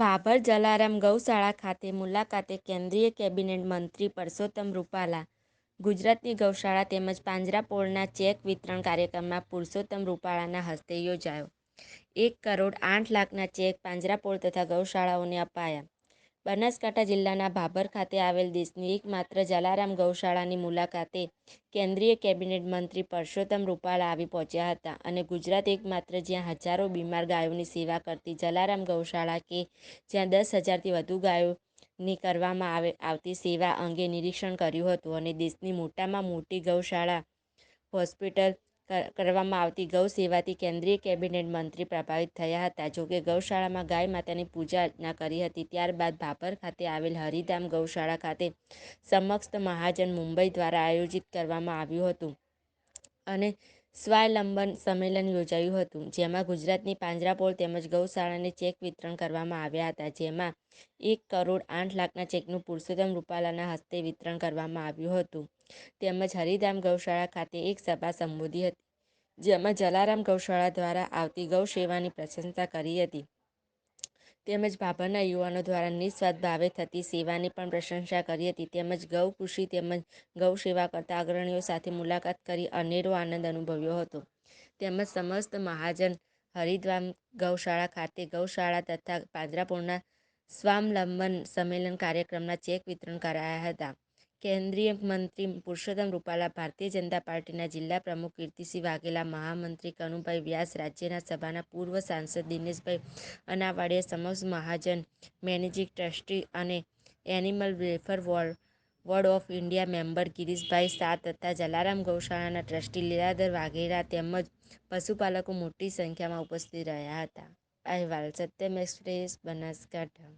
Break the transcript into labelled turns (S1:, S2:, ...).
S1: ભાભર જલારામ ગૌશાળા ખાતે મુલાકાતે કેન્દ્રીય કેબિનેટ મંત્રી પરસોત્તમ રૂપાલા. ગુજરાતની ગૌશાળા તેમજ પાંજરાપોળના ચેક વિતરણ કાર્યક્રમમાં પુરુષોત્તમ રૂપાલાના હસ્તે યોજાયો. એક કરોડ આઠ લાખના ચેક પાંજરાપોળ તથા ગૌશાળાઓને અપાયા. બનાસકાંઠા જિલ્લાના ભાભર ખાતે આવેલ દેશની એકમાત્ર જલારામ ગૌશાળાની મુલાકાતે કેન્દ્રીય કેબિનેટ મંત્રી પરસોત્તમ રૂપાલા આવી પહોંચ્યા હતા અને ગુજરાત એકમાત્ર જ્યાં હજારો બીમાર ગાયોની સેવા કરતી જલારામ ગૌશાળા કે જ્યાં દસ હજારથી વધુ ગાયોની કરવામાં આવે, આવતી સેવા અંગે નિરીક્ષણ કર્યું હતું અને દેશની મોટામાં મોટી ગૌશાળા, હોસ્પિટલ કરવામાં આવતી ગૌ સેવાથી કેન્દ્રીય કેબિનેટ મંત્રી પ્રભાવિત થયા હતા. જોકે ગૌશાળામાં ગાય માતાની પૂજા અર્ચના કરી હતી, ત્યારબાદ ભાભર ખાતે આવેલ હરિધામ ગૌશાળા ખાતે સમક્ષ મહાજન મુંબઈ દ્વારા આયોજિત કરવામાં આવ્યું હતું. અને સ્વાવલંબન સંમેલન યોજાયું હતું, જેમાં ગુજરાતની પાંજરાપોળ તેમજ ગૌશાળાને ચેક વિતરણ કરવામાં આવ્યા હતા, જેમાં એક કરોડ આઠ લાખના ચેકનું પુરુષોત્તમ રૂપાલાના હસ્તે વિતરણ કરવામાં આવ્યું હતું. તેમજ હરિધામ ગૌશાળા ખાતે એક સભા સંબોધી હતી, જેમાં જલારામ ગૌશાળા દ્વારા આવતી ગૌ સેવાની પ્રશંસા કરી હતી. તેમજ ભાભરના યુવાનો દ્વારા નિસ્વાર્થ ભાવે થતી સેવાની પણ પ્રશંસા કરી હતી. તેમજ ગૌ કૃષિ તેમજ ગૌ સેવા કરતા અગ્રણીઓ સાથે મુલાકાત કરી અનેરો આનંદ અનુભવ્યો હતો. તેમજ સમસ્ત મહાજન હરિદ્વામ ગૌશાળા ખાતે ગૌશાળા તથા પાદરાપુરના સ્વાવલંબન સંમેલન કાર્યક્રમના ચેક વિતરણ કરાયા હતા. કેન્દ્રીય મંત્રી પુરુષોત્તમ રૂપાલા ભારતીય જનતા પાર્ટીના જિલ્લા પ્રમુખ કીર્તિસિંહ વાઘેલા, મહામંત્રી કનુભાઈ વ્યાસ, રાજ્યના સભાના પૂર્વ સાંસદ દિનેશભાઈ અનાવાડિયા સમક્ષ મહાજન મેનેજિંગ ટ્રસ્ટી અને animal welfare board of India member Girishbhai Shah તથા જલારામ ગૌશાળાના ટ્રસ્ટી લીલાધર વાઘેલા તેમજ પશુપાલકો મોટી સંખ્યામાં ઉપસ્થિત રહ્યા હતા. અહેવાલ, સત્યમ એક્સપ્રેસ, બનાસકાંઠા.